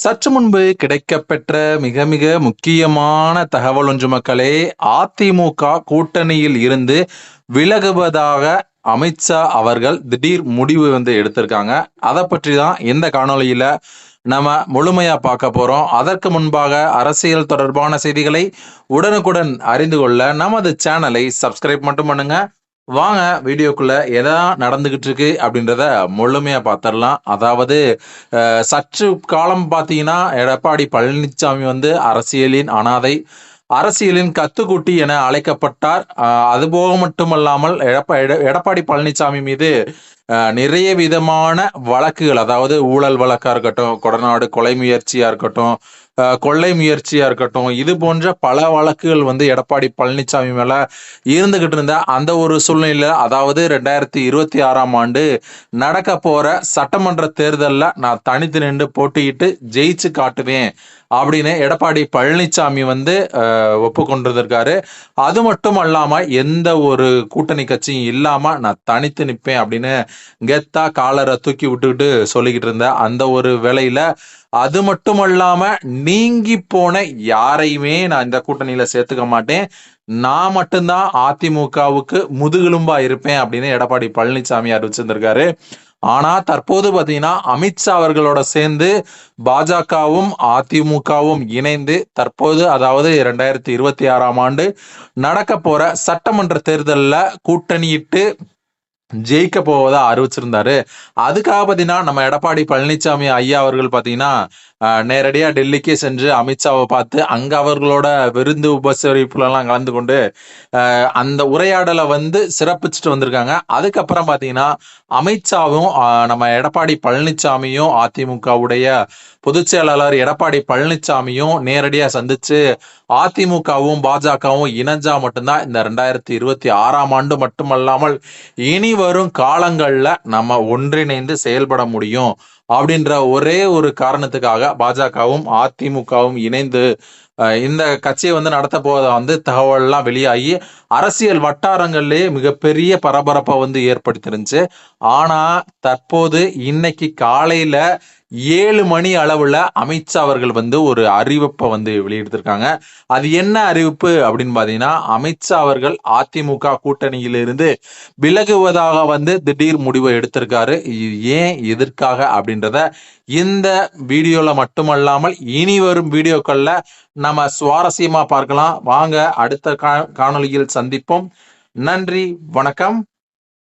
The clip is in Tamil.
சற்று முன்பு கிடைக்கப்பெற்ற மிக மிக முக்கியமான தகவல் ஒன்று மக்களே அதிமுக கூட்டணியில் இருந்து விலகுவதாக அமித்ஷா அவர்கள் திடீர் முடிவு வந்து எடுத்திருக்காங்க. அதை பற்றி தான் இந்த காணொலியில நம்ம முழுமையா பார்க்க போறோம். அதற்கு முன்பாக அரசியல் தொடர்பான செய்திகளை உடனுக்குடன் அறிந்து கொள்ள நமது சேனலை சப்ஸ்கிரைப் மட்டும் பண்ணுங்க. வாங்க வீடியோக்குள்ள எதான் நடந்துகிட்டு இருக்கு அப்படின்றத முழுமையா பார்த்துடலாம் அதாவது சற்று காலம் பார்த்தீங்கன்னா எடப்பாடி பழனிசாமி வந்து அரசியலின் அனாதை அரசியலின் கத்துக்குட்டி என அழைக்கப்பட்டார். அஹ், அதுபோக மட்டுமல்லாமல் எடப்பா எட- எடப்பாடி பழனிசாமி மீது நிறைய விதமான வழக்குகள் அதாவது ஊழல் வழக்கா இருக்கட்டும் கொடநாடு கொலை முயற்சியா இருக்கட்டும் கொள்ளை முயற்சியா இருக்கட்டும் இது போன்ற பல வழக்குகள் வந்து எடப்பாடி பழனிசாமி மேல இருந்துகிட்டு இருந்த அந்த ஒரு சூழ்நிலையில அதாவது ரெண்டாயிரத்தி இருபத்தி ஆறாம் ஆண்டு நடக்க போற சட்டமன்ற தேர்தல்ல நான் தனித்து நின்று போட்டியிட்டு ஜெயிச்சு காட்டுவேன். அப்படின்னு எடப்பாடி பழனிசாமி வந்து ஒப்புக்கொண்டிருந்திருக்காரு. அது மட்டும் அல்லாம எந்த ஒரு கூட்டணி கட்சியும் இல்லாம நான் தனித்து நிற்பேன் அப்படின்னு கெத்தா காலரை தூக்கி விட்டுக்கிட்டு சொல்லிக்கிட்டு இருந்த அந்த ஒரு வேலையில் அது மட்டும் அல்லாம நீங்கி போன யாரையுமே நான் இந்த கூட்டணியில சேர்த்துக்க மாட்டேன். நான் மட்டும்தான் அதிமுகவுக்கு முதுகெலும்பா இருப்பேன் அப்படின்னு எடப்பாடி பழனிசாமி அறிவிச்சிருந்திருக்காரு. ஆனா தற்போது பாத்தீங்கன்னா அமித்ஷா அவர்களோட சேர்ந்து பாஜகவும் அதிமுகவும் இணைந்து தற்போது அதாவது இரண்டாயிரத்தி இருபத்தி ஆறாம் ஆண்டு நடக்க போற சட்டமன்ற தேர்தல்ல கூட்டணியிட்டு ஜெயிக்க போவதா அறிவிச்சிருந்தாரு. அதுக்காக பார்த்தீங்கன்னா நம்ம எடப்பாடி பழனிசாமி ஐயா அவர்கள் பார்த்தீங்கன்னா அஹ், நேரடியா டெல்லிக்கே சென்று அமித்ஷாவை பார்த்து அங்க அவர்களோட விருந்து உபசரிப்புலலாம் கலந்து கொண்டு அந்த உரையாடலை வந்து சிறப்பிச்சுட்டு வந்திருக்காங்க. அதுக்கப்புறம் பார்த்தீங்கன்னா அமித்ஷாவும் நம்ம எடப்பாடி பழனிசாமியும் அதிமுகவுடைய பொதுச் செயலாளர் எடப்பாடி பழனிசாமியும் நேரடியாக சந்திச்சு அதிமுகவும் பாஜகவும் இணைஞ்சா மட்டும்தான் இந்த ரெண்டாயிரத்தி இருபத்தி ஆறாம் ஆண்டு மட்டுமல்லாமல் இனி வரும் காலங்களில் நம்ம ஒன்றிணைந்து செயல்பட முடியும். அப்படின்ற ஒரே ஒரு காரணத்துக்காக பாஜகவும் அதிமுகவும் இணைந்து இந்த கட்சியை வந்து நடத்த போவதை வந்து தகவல்லாம் வெளியாகி அரசியல் வட்டாரங்கள்லயே மிகப்பெரிய பரபரப்பை வந்து ஏற்படுத்திருந்துச்சு. ஆனா தற்போது இன்னைக்கு காலையில ஏழு மணி அளவுல அமித்ஷா அவர்கள் வந்து ஒரு அறிவிப்பை வந்து வெளியிட்டிருக்காங்க. அது என்ன அறிவிப்பு அப்படின்னு பாத்தீங்கன்னா அமித்ஷா அவர்கள் அதிமுக கூட்டணியிலிருந்து விலகுவதாக வந்து திடீர் முடிவை எடுத்திருக்காரு. ஏன் எதற்காக அப்படின்றத இந்த வீடியோல மட்டுமல்லாமல் இனி வரும் வீடியோக்கள்ல நம்ம சுவாரஸ்யமா பார்க்கலாம். வாங்க அடுத்த கா- சந்திப்போம். நன்றி வணக்கம்.